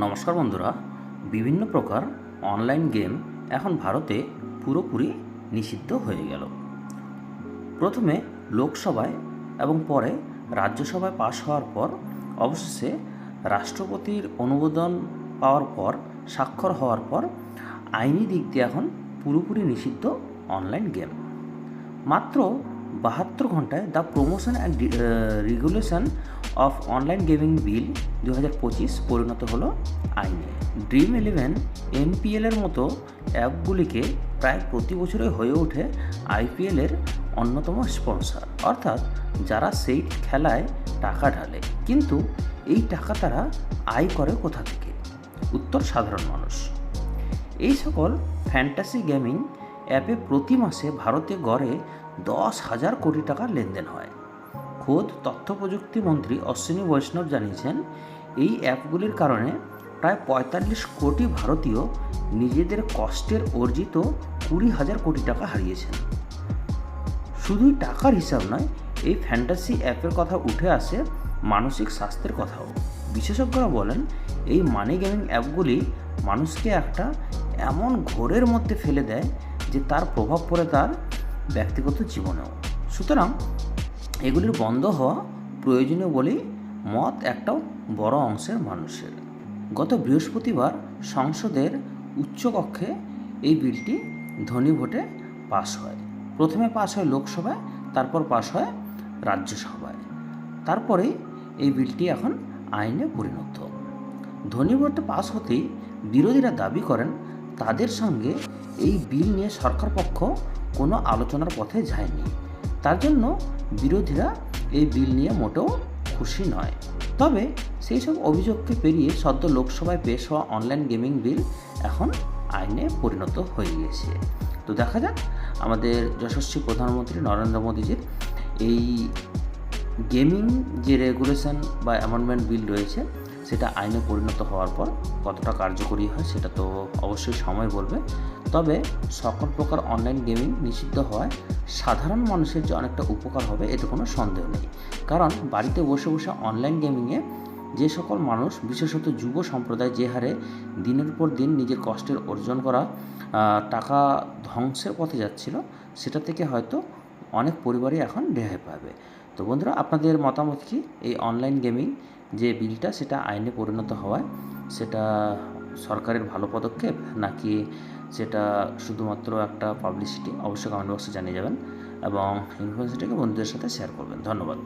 নমস্কার বন্ধুরা। বিভিন্ন প্রকার অনলাইন গেম এখন ভারতে পুরোপুরি নিষিদ্ধ হয়ে গেল। প্রথমে লোকসভায় এবং পরে রাজ্যসভায় পাশ হওয়ার পর, অবশেষে রাষ্ট্রপতির অনুমোদন পাওয়ার পর, স্বাক্ষর হওয়ার পর আইনি দিক দিয়ে এখন পুরোপুরি নিষিদ্ধ অনলাইন গেম মাত্র বাহাত্তর ঘন্টায় the promotion and regulation of online gaming bill দু হাজার পঁচিশ পরিণত হলো আইনে। ড্রিম ইলেভেন এমপিএলের মতো অ্যাপগুলিকে প্রায় প্রতি বছরে হয়ে ওঠে আইপিএলের অন্যতম স্পন্সর। অর্থাৎ যারা সেই খেলায় টাকা ঢালে, কিন্তু এই টাকা তারা আয় করে কোথা থেকে? উত্তর, সাধারণ মানুষ। এই সকল ফ্যান্টাসি গেমিং অ্যাপে প্রতি মাসে ভারতে গড়ে দশ হাজার কোটি টাকার লেনদেন হয়। খোদ তথ্য প্রযুক্তি মন্ত্রী অশ্বিনী বৈষ্ণব জানিয়েছেন, এই অ্যাপগুলির কারণে প্রায় পঁয়তাল্লিশ কোটি ভারতীয় নিজেদের কষ্টের অর্জিত কুড়ি হাজার কোটি টাকা হারিয়েছেন। শুধুই টাকার হিসাব নয়, এই ফ্যান্টাসি অ্যাপের কথা উঠে আসে মানসিক স্বাস্থ্যের কথাও। বিশেষজ্ঞরা বলেন, এই মানি গেমিং অ্যাপগুলি মানুষকে একটা এমন ঘোরের মধ্যে ফেলে দেয় যে তার প্রভাব পড়ে তার ব্যক্তিগত জীবনেও। সুতরাং এগুলির বন্ধ হওয়া প্রয়োজনীয় বলেই মত একটা বড় অংশের মানুষের। গত বৃহস্পতিবার সংসদের উচ্চকক্ষে এই বিলটি ধনী ভোটে পাশ হয়। প্রথমে পাশ হয় লোকসভায়, তারপর পাশ হয় রাজ্যসভায়। তারপরে এই বিলটি এখন আইনে পরিণত। ধনী ভোটে পাশ হতেই বিরোধীরা দাবি করেন, তাদের সঙ্গে এই বিল নিয়ে সরকার পক্ষ কোনো আলোচনার পথে যায়নি। তার জন্য বিরোধীরা এই বিল নিয়ে মোটেও খুশি নয়। তবে সেই সব অভিযোগকে পেরিয়ে সদ্য লোকসভায় পেশ হওয়া অনলাইন গেমিং বিল এখন আইনে পরিণত হয়ে গিয়েছে তো দেখা যাক, আমাদের যশস্বী প্রধানমন্ত্রী নরেন্দ্র মোদীজির এই গেমিং যে রেগুলেশন বা অ্যামেন্ডমেন্ট বিল রয়েছে সেটা আইনে পরিণত হওয়ার পর কতটা কার্যকরী হয় সেটা তো অবশ্যই সময় বলবে। তবে সকল প্রকার অনলাইন গেমিং নিষিদ্ধ হওয়ায় সাধারণ মানুষের যে অনেকটা উপকার হবে এতে কোনো সন্দেহ নেই। কারণ বাড়িতে বসে বসে অনলাইন গেমিংয়ে যে সকল মানুষ, বিশেষত যুব সম্প্রদায় যে হারে দিনের পর দিন নিজের কষ্টের অর্জন করা টাকা ধ্বংসের পথে যাচ্ছিল, সেটা থেকে হয়তো অনেক পরিবারই এখন রেহাই পাবে। তো বন্ধুরা, আপনাদের মতামত কি? এই অনলাইন গেমিং যে বিলটা সেটা আইনে পরিণত হওয়ায় সেটা সরকারের ভালো পদক্ষেপ, নাকি সেটা শুধুমাত্র একটা পাবলিসিটি অবশ্যই কমেন্ট বক্সে জানিয়ে যাবেন এবং ইনফরমেশনটাকে বন্ধুদের সাথে শেয়ার করবেন। ধন্যবাদ।